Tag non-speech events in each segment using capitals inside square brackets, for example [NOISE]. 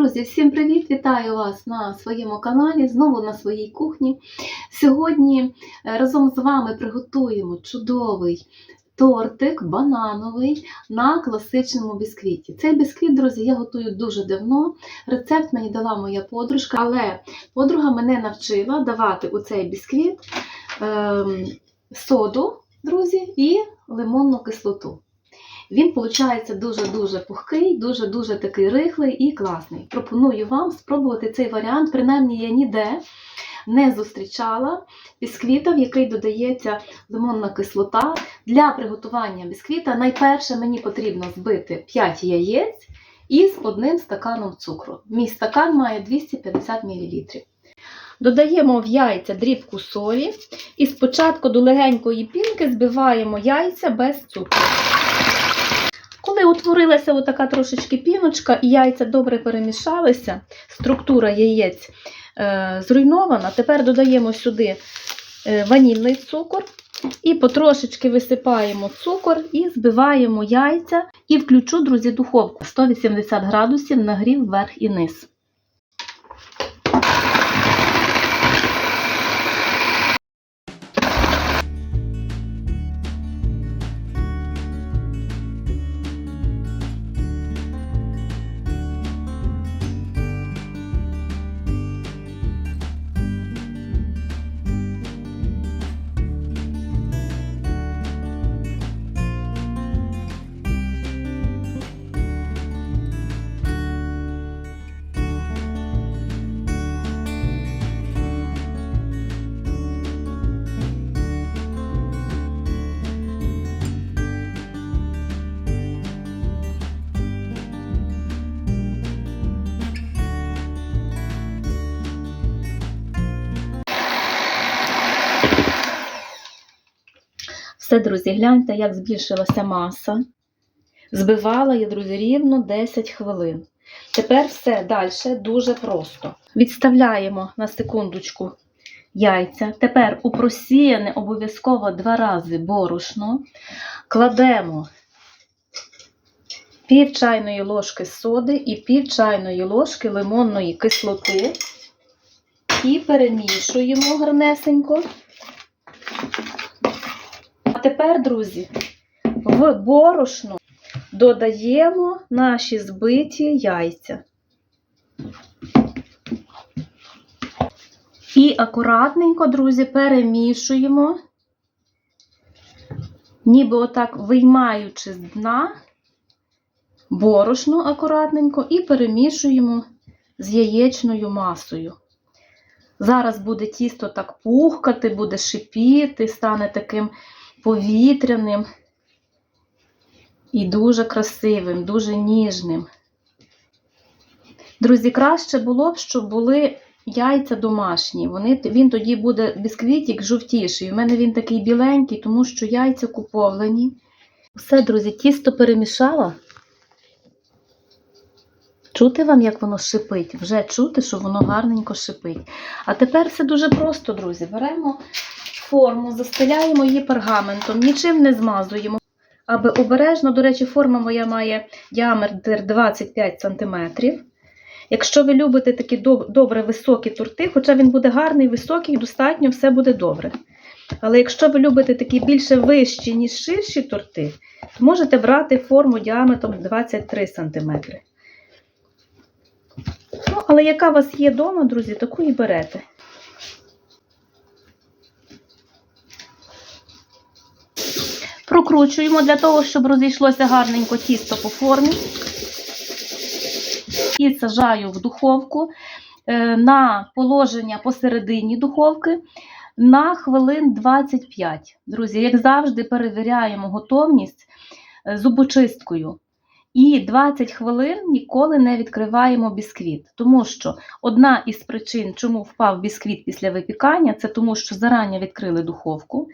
Друзі, всім привіт! Вітаю вас на своєму каналі, знову на своїй кухні. Сьогодні е, разом з вами приготуємо чудовий тортик банановий на класичному бісквіті. Цей бісквіт, друзі, я готую дуже давно. Рецепт мені дала моя подружка, але подруга мене навчила давати у цей бісквіт ем, соду, друзі, і лимонну кислоту. Він, виходить, дуже-дуже пухкий, дуже-дуже такий рихлий і класний. Пропоную вам спробувати цей варіант. Принаймні, я ніде не зустрічала бісквіта, в який додається лимонна кислота. Для приготування бісквіта найперше мені потрібно збити 5 яєць із одним стаканом цукру. Мій стакан має 250 мл. Додаємо в яйця дрібку солі і спочатку до легенької пінки збиваємо яйця без цукру. Коли утворилася отака трошечки піночка і яйця добре перемішалися, структура яєць е, зруйнована, тепер додаємо сюди е, ванільний цукор. І потрошечки висипаємо цукор і збиваємо яйця. І включу, друзі, духовку. 180 градусів нагрів вверх і низ. Все, друзі, гляньте, як збільшилася маса. Збивала я, друзі, рівно 10 хвилин. Тепер все далі дуже просто. Відставляємо на секундочку яйця. Тепер у просіяне обов'язково два рази борошно. Кладемо пів чайної ложки соди і пів чайної ложки лимонної кислоти. І перемішуємо гарнесенько. Тепер, друзі, в борошно додаємо наші збиті яйця. І акуратненько, друзі, перемішуємо, ніби отак виймаючи з дна борошно акуратненько і перемішуємо з яєчною масою. Зараз буде тісто так пухкати, буде шипіти, стане таким повітряним і дуже красивим, дуже ніжним. Друзі, краще було б, щоб були яйця домашні. Вони, Він тоді буде бісквітик жовтіший. У мене він такий біленький, тому що яйця куповлені. Все, друзі, тісто перемішала. Чути вам, як воно шипить? Вже чути, що воно гарненько шипить. А тепер все дуже просто, друзі. Беремо форму, застеляємо її пергаментом, нічим не змазуємо. Аби обережно, до речі, форма моя має діаметр 25 см. Якщо ви любите такі добре високі торти, хоча він буде гарний, високий, достатньо, все буде добре. Але якщо ви любите такі більше вищі, ніж ширші торти, то можете брати форму діаметром 23 см. Ну, але яка у вас є вдома, друзі, таку і берете. Прокручуємо для того, щоб розійшлося гарненько тісто по формі. І сажаю в духовку е, на положення посередині духовки на хвилин 25. Друзі, як завжди, перевіряємо готовність е, зубочисткою. І 20 хвилин ніколи не відкриваємо бісквіт. Тому що одна із причин, чому впав бісквіт після випікання, це тому, що зарані відкрили духовку.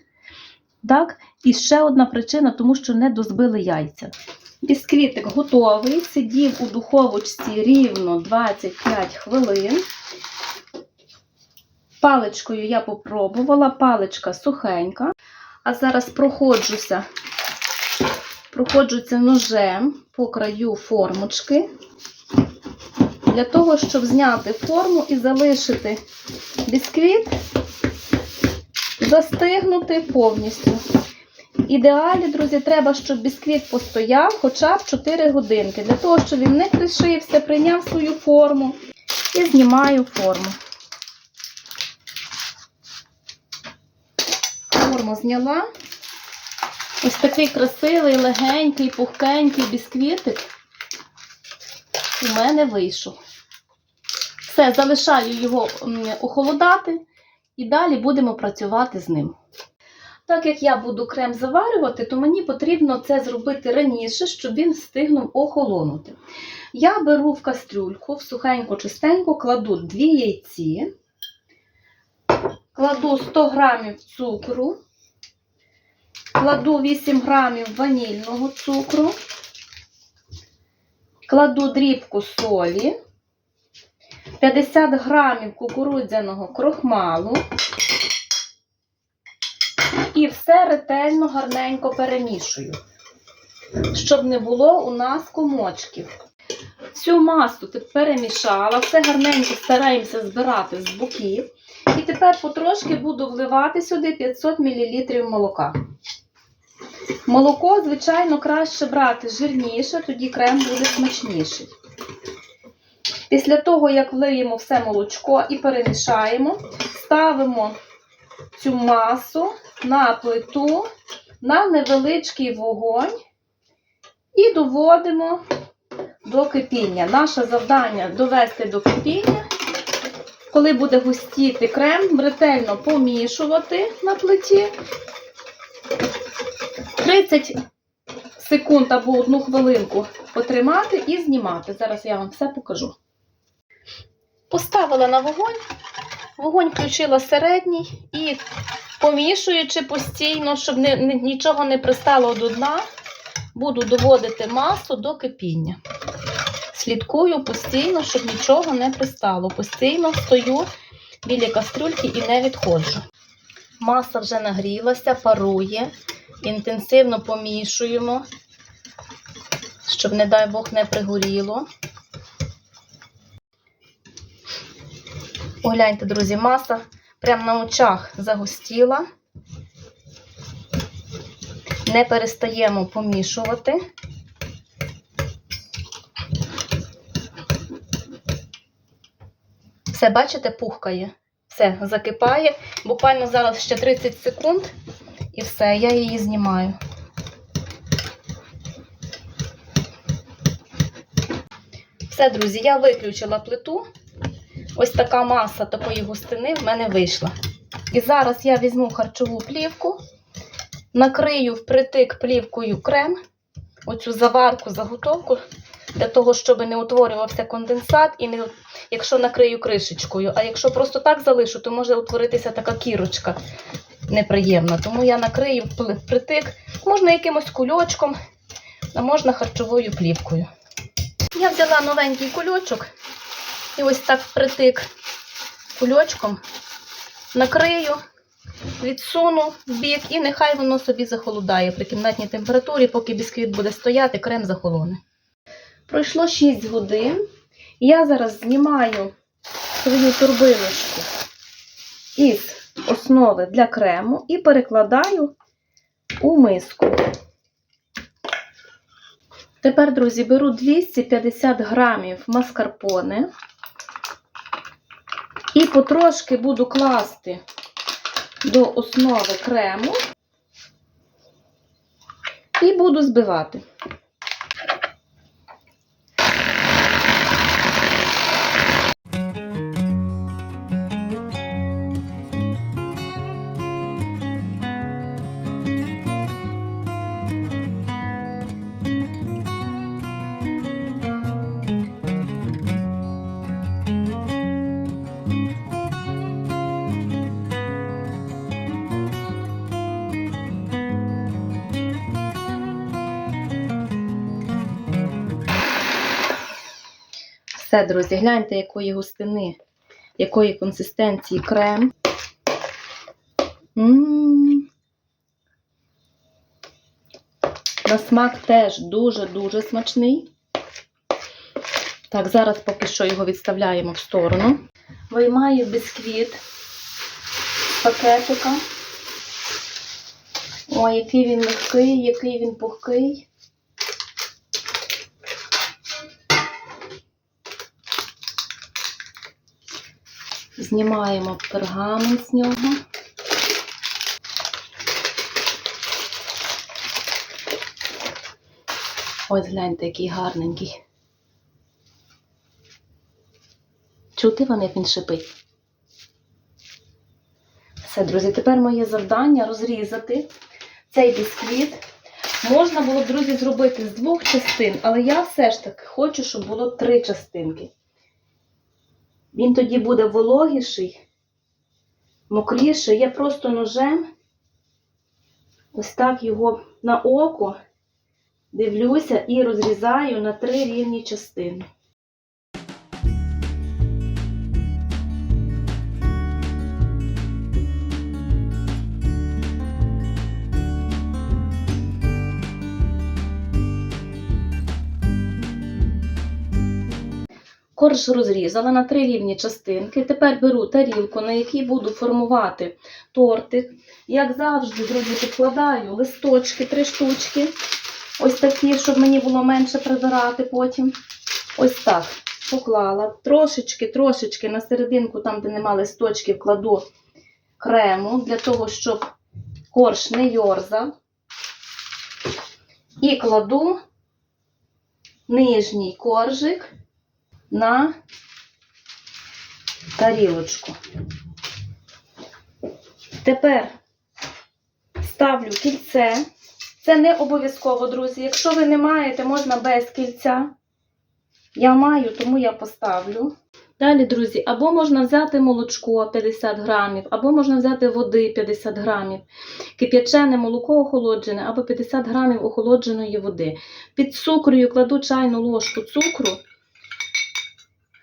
Так? І ще одна причина, тому що не дозбили яйця. Бісквітик готовий, сидів у духовочці рівно 25 хвилин. Паличкою я попробувала, паличка сухенька. А зараз проходжуся, проходжуся ножем по краю формочки. для того, щоб зняти форму і залишити бісквіт, застигнути повністю. Ідеалі, друзі, треба, щоб бісквіт постояв хоча б 4 годинки, для того, щоб він не кришився, прийняв свою форму. І знімаю форму. Форму зняла. Ось такий красивий, легенький, пухкенький бісквітик у мене вийшов. Все, залишаю його охолодати і далі будемо працювати з ним. Так як я буду крем заварювати, то мені потрібно це зробити раніше, щоб він встигнув охолонути. Я беру в кастрюльку, в сухеньку чистеньку, кладу 2 яйці, кладу 100 грамів цукру, кладу 8 грамів ванільного цукру, кладу дрібку солі, 50 грамів кукурудзяного крохмалу і все ретельно гарненько перемішую, щоб не було у нас комочків. Всю масу перемішала, все гарненько стараємося збирати з боків. І тепер потрошки буду вливати сюди 500 мл молока. Молоко, звичайно, краще брати жирніше, тоді крем буде смачніший. Після того, як влиємо все молочко і перемішаємо, ставимо цю масу на плиту на невеличкий вогонь і доводимо до кипіння. Наше завдання довести до кипіння. Коли буде густіти крем, ретельно помішувати на плиті. 30 секунд або одну хвилинку потримати і знімати. Зараз я вам все покажу. Поставила на вогонь, вогонь включила середній і помішуючи постійно, щоб не, нічого не пристало до дна, буду доводити масу до кипіння. Слідкую постійно, щоб нічого не пристало. Постійно стою біля кастрюльки і не відходжу. Маса вже нагрілася, парує. Інтенсивно помішуємо, щоб, не дай Бог, не пригоріло. Погляньте, друзі, маса прямо на очах загустіла. Не перестаємо помішувати. Все, бачите, пухкає. Все, закипає. Буквально зараз ще 30 секунд. І все, я її знімаю. Все, друзі, я виключила плиту. Ось така маса такої густини в мене вийшла. І зараз я візьму харчову плівку, накрию впритик плівкою крем, оцю заварку, заготовку, для того, щоб не утворювався конденсат, і не, якщо накрию кришечкою. А якщо просто так залишу, то може утворитися така кірочка неприємна. Тому я накрию впритик, можна якимось кульочком, а можна харчовою плівкою. Я взяла новенький кульочок і ось так впритик кульочком накрию, відсуну в бік і нехай воно собі захолодає при кімнатній температурі, поки бісквіт буде стояти, крем захолоне. Пройшло 6 годин. Я зараз знімаю свою турбиночку із основи для крему і перекладаю у миску. Тепер, друзі, беру 250 грамів маскарпоне і потрошки буду класти до основи крему і буду збивати. Все, друзі, гляньте, якої густини, якої консистенції крем. М. На смак теж дуже-дуже смачний. Так, зараз поки що його відставляємо в сторону. Виймаю бісквіт з пакетика. Ой, який він легкий, який він пухкий. Знімаємо пергамент з нього. Ось гляньте, який гарненький. Чути вам, як він шипить? Все, друзі, тепер моє завдання розрізати цей бісквіт. Можна було б, друзі, зробити з двох частин, але я все ж таки хочу, щоб було три частинки. Він тоді буде вологіший, мокріший. Я просто ножем ось так його на око дивлюся і розрізаю на три рівні частини. Корж розрізала на три рівні частинки. Тепер беру тарілку, на якій буду формувати тортик. Як завжди, друзі, підкладаю листочки, три штучки. Ось такі, щоб мені було менше прибирати потім. Ось так. Поклала. Трошечки, трошечки на серединку, там, де нема листочків, кладу крему для того, щоб корж не йорзав. І кладу нижній коржик на тарілочку. Тепер ставлю кільце. Це не обов'язково, друзі. Якщо ви не маєте, можна без кільця. Я маю, тому я поставлю. Далі, друзі, або можна взяти молочко 50 грамів, або можна взяти води 50 грамів, кип'ячене молоко охолоджене, або 50 грамів охолодженої води. Під цукрою кладу чайну ложку цукру.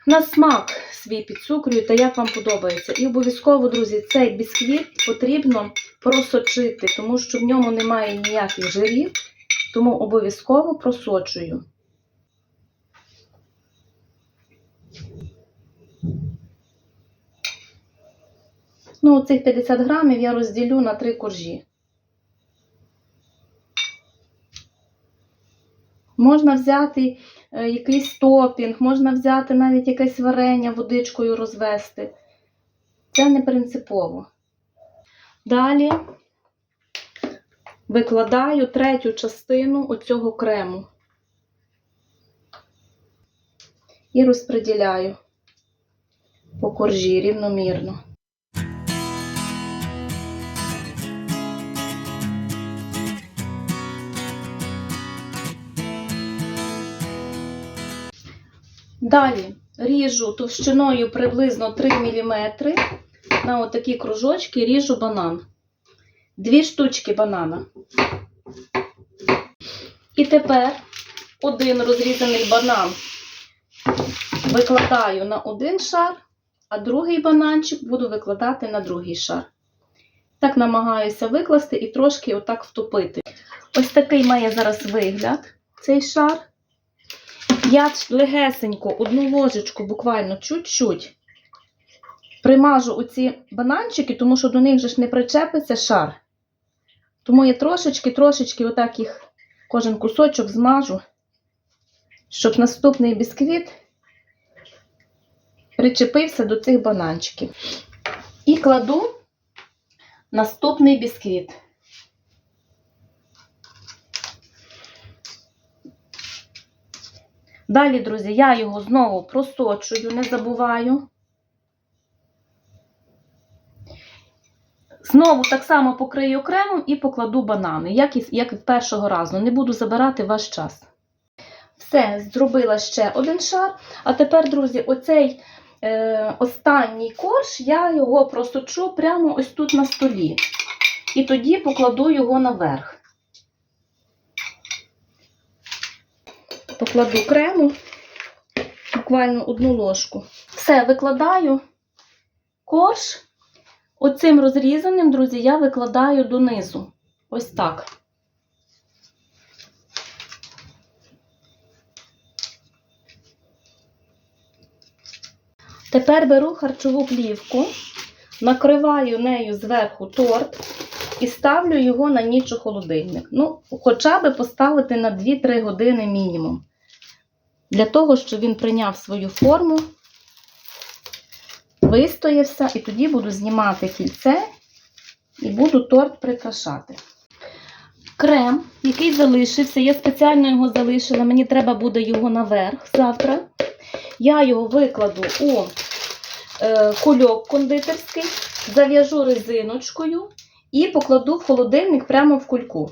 На смак свій підцукрюю та як вам подобається. І обов'язково, друзі, цей бісквіт потрібно просочити, тому що в ньому немає ніяких жирів, тому обов'язково просочую. Ну, цих 50 грамів я розділю на три коржі. Можна взяти якийсь топінг, можна взяти навіть якесь варення водичкою розвести. Це не принципово. Далі викладаю третю частину оцього крему і розподіляю по коржі рівномірно. Далі ріжу товщиною приблизно 3 мм на отакі кружочки ріжу банан. Дві штучки банана. І тепер один розрізаний банан викладаю на один шар, а другий бананчик буду викладати на другий шар. Так намагаюся викласти і трошки отак втопити. Ось такий має зараз вигляд цей шар. Я легесенько одну ложечку, буквально чуть-чуть, примажу оці бананчики, тому що до них же ж не причепиться шар. Тому я трошечки-трошечки отак їх кожен кусочок змажу, щоб наступний бісквіт причепився до цих бананчиків. І кладу наступний бісквіт. Далі, друзі, я його знову просочую, не забуваю. Знову так само покрию кремом і покладу банани, як і, як і першого разу. Не буду забирати ваш час. Все, зробила ще один шар. А тепер, друзі, оцей е, останній корж, я його просочу прямо ось тут на столі. І тоді покладу його наверх. Покладу крему, буквально одну ложку. Все, викладаю корж. Оцим розрізаним, друзі, я викладаю донизу. Ось так. Тепер беру харчову плівку, накриваю нею зверху торт і ставлю його на ніч у холодильник. Ну, хоча би поставити на 2-3 години мінімум. Для того, щоб він прийняв свою форму, вистоявся, і тоді буду знімати кільце і буду торт прикрашати. Крем, який залишився, я спеціально його залишила, мені треба буде його наверх завтра. Я його викладу у е, кульок кондитерський, зав'яжу резиночкою і покладу в холодильник прямо в кульку.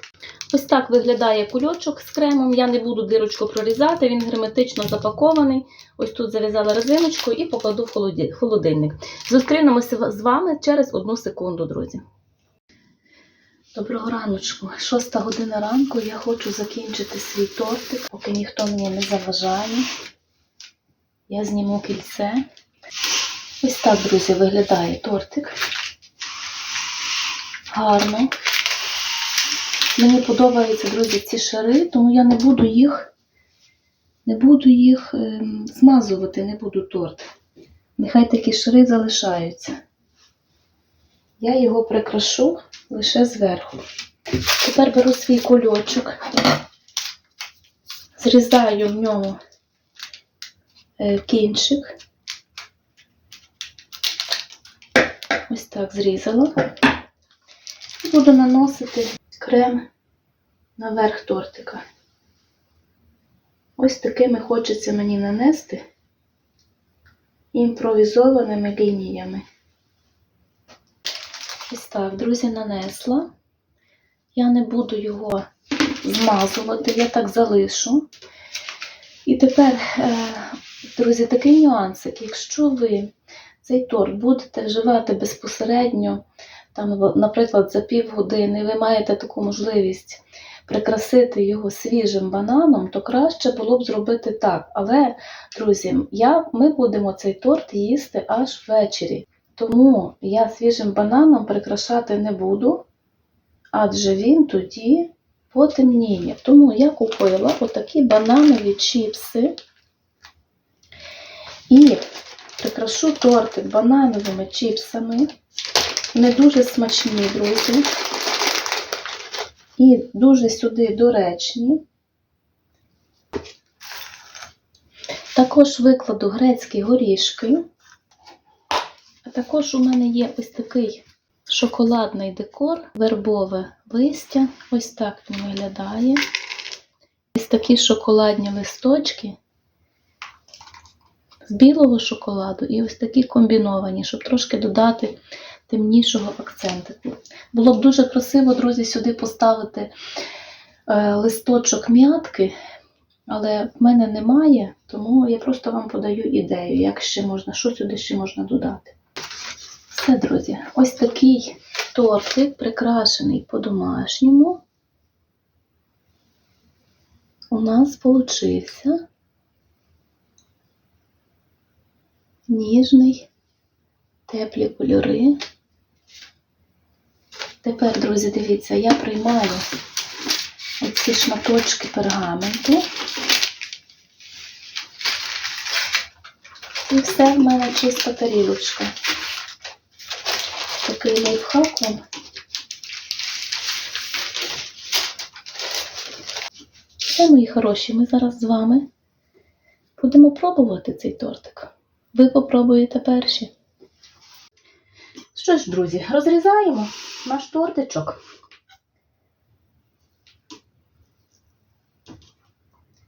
Ось так виглядає кульочок з кремом. Я не буду дирочку прорізати, він герметично запакований. Ось тут зав'язала резиночку і покладу в холодильник. Зустрінемося з вами через одну секунду, друзі. Доброго раночку. Шоста година ранку. Я хочу закінчити свій тортик, поки ніхто мені не заважає. Я зніму кільце. Ось так, друзі, виглядає тортик. Гарно. Мені подобаються, друзі, ці шари, тому я не буду їх, не буду їх ем, змазувати, не буду торт. Нехай такі шари залишаються. Я його прикрашу лише зверху. Тепер беру свій кульочок, зрізаю в ньому е, кінчик. Ось так зрізала. І буду наносити крем наверх тортика. Ось такими хочеться мені нанести імпровізованими лініями. Ось так, друзі, нанесла. Я не буду його змазувати, я так залишу. І тепер, е, друзі, такий нюансик. Якщо ви цей торт будете вживати безпосередньо, там, наприклад, за півгодини, ви маєте таку можливість прикрасити його свіжим бананом, то краще було б зробити так. Але, друзі, я, ми будемо цей торт їсти аж ввечері. Тому я свіжим бананом прикрашати не буду, адже він тоді потемніє. Тому я купила отакі бананові чіпси і прикрашу тортик банановими чіпсами. Не дуже смачні, друзі. І дуже сюди доречні. Також викладу грецькі горішки. А також у мене є ось такий шоколадний декор, вербове листя. Ось так він виглядає. Ось такі шоколадні листочки з білого шоколаду і ось такі комбіновані, щоб трошки додати темнішого акцентику. Було б дуже красиво, друзі, сюди поставити е, листочок м'ятки, але в мене немає, тому я просто вам подаю ідею, як ще можна, що сюди ще можна додати. Все, друзі, ось такий тортик, прикрашений по-домашньому. У нас получився ніжний, теплі кольори. Тепер, друзі, дивіться, я приймаю оці шматочки пергаменту. І все в мене чиста тарілочка. Такий лайфхак. Все, мої хороші, ми зараз з вами будемо пробувати цей тортик. Ви попробуєте перші. Що ж, друзі, розрізаємо наш тортичок.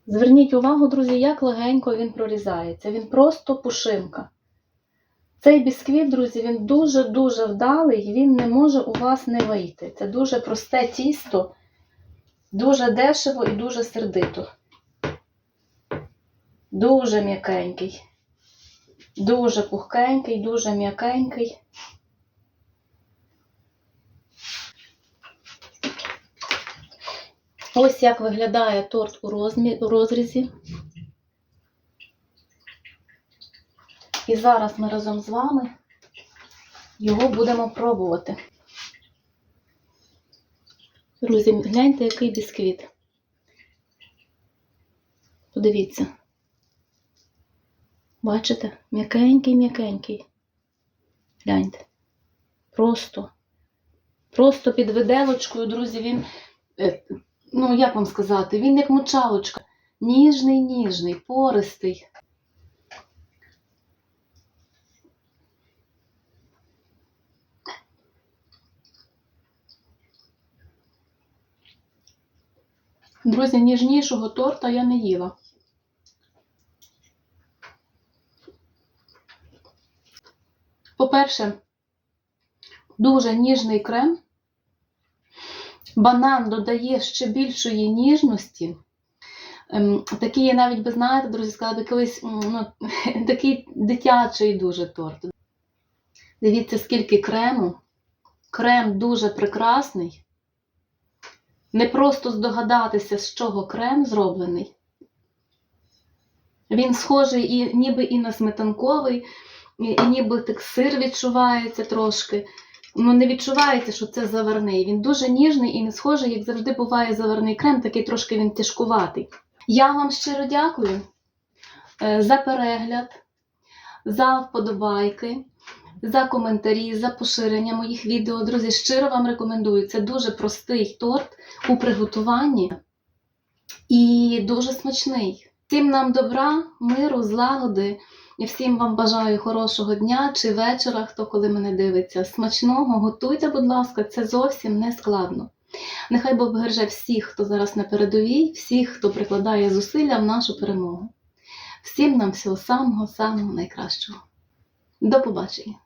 Зверніть увагу, друзі, як легенько він прорізається. Він просто пушинка. Цей бісквіт, друзі, він дуже-дуже вдалий, він не може у вас не вийти. Це дуже просте тісто, дуже дешево і дуже сердито. Дуже м'якенький. Дуже пухкенький, дуже м'якенький. Ось як виглядає торт у, розрізі. І зараз ми разом з вами його будемо пробувати. Друзі, гляньте, який бісквіт. Подивіться. Бачите? М'якенький, м'якенький. Гляньте. Просто. Просто під виделочкою, друзі, він, е, ну як вам сказати, він як мочалочка. Ніжний, ніжний, пористий. Друзі, ніжнішого торта я не їла. По-перше, дуже ніжний крем. Банан додає ще більшої ніжності. Ем, Такий, я навіть би знаєте, друзі, сказала би колись ну, [LAUGHS] такий дитячий дуже торт. Дивіться, скільки крему. Крем дуже прекрасний. Не просто здогадатися, з чого крем зроблений. Він схожий і ніби і на сметанковий, і, ніби так сир відчувається трошки. Ну, не відчувається, що це заварний. Він дуже ніжний і не схожий, як завжди буває заварний крем, такий трошки він тяжкуватий. Я вам щиро дякую е, за перегляд, за вподобайки, за коментарі, за поширення моїх відео. Друзі, щиро вам рекомендую. Це дуже простий торт у приготуванні і дуже смачний. Всім нам добра, миру, злагоди. І всім вам бажаю хорошого дня чи вечора, хто коли мене дивиться. Смачного, готуйте, будь ласка, це зовсім не складно. Нехай Бог береже всіх, хто зараз на передовій, всіх, хто прикладає зусилля в нашу перемогу. Всім нам всього самого-самого найкращого. До побачення!